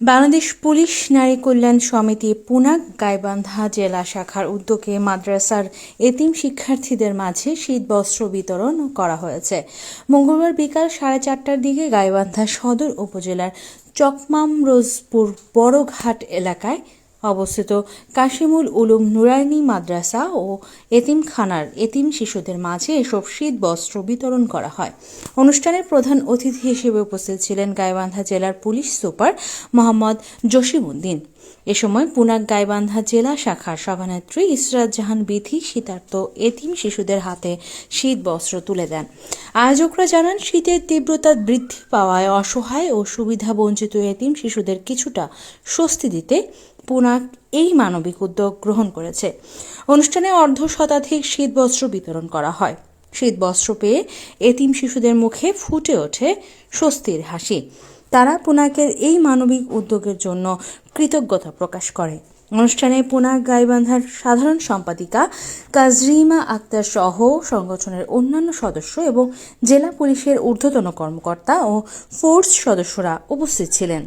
Bangladesh police নারী কল্যাণ সমিতি পুনাক গাইবান্ধা জেলা শাখার উদ্যোগে মাদ্রাসার এতিম শিক্ষার্থীদের মাঝে শীত বস্ত্র বিতরণ করা হয়েছে। মঙ্গলবার বিকাল সাড়ে চারটার দিকে গাইবান্ধা সদর উপজেলার চকমামরোজপুর বড়ঘাট এলাকায় অবস্থিত কাশিমুল উলুম নুরাইনি মাদ্রাসা ও এতিমখানার এতিম শিশুদের মাঝে এসব শীত বস্ত্র বিতরণ করা হয়। অনুষ্ঠানের প্রধান অতিথি হিসেবে উপস্থিত ছিলেন গাইবান্ধা জেলার পুলিশ সুপার মোহাম্মদ জসিমউদ্দিন। এ সময় পুনাক গাইবান্ধা জেলা শাখার সভানেত্রী ইসরাত জাহান বিথি শীতার্ত এতিম শিশুদের হাতে শীত বস্ত্র তুলে দেন। আয়োজকরা জানান, শীতের তীব্রতা বৃদ্ধি পাওয়ায় অসহায় ও সুবিধা বঞ্চিত এতিম শিশুদের কিছুটা স্বস্তি দিতে পুনাক এই মানবিক উদ্যোগ গ্রহণ করেছে। অনুষ্ঠানে অর্ধ শতাধিক শীত বস্ত্র বিতরণ করা হয়। শীত বস্ত্র পেয়ে এতিম শিশুদের মুখে ফুটে ওঠে স্বস্তির হাসি। তারা পুনাকের এই মানবিক উদ্যোগের জন্য কৃতজ্ঞতা প্রকাশ করে। অনুষ্ঠানে পুনাক গাইবান্ধার সাধারণ সম্পাদিকা কাজরিমা আক্তার সহ সংগঠনের অন্যান্য সদস্য এবং জেলা পুলিশের ঊর্ধ্বতন কর্মকর্তা ও ফোর্স সদস্যরা উপস্থিত ছিলেন।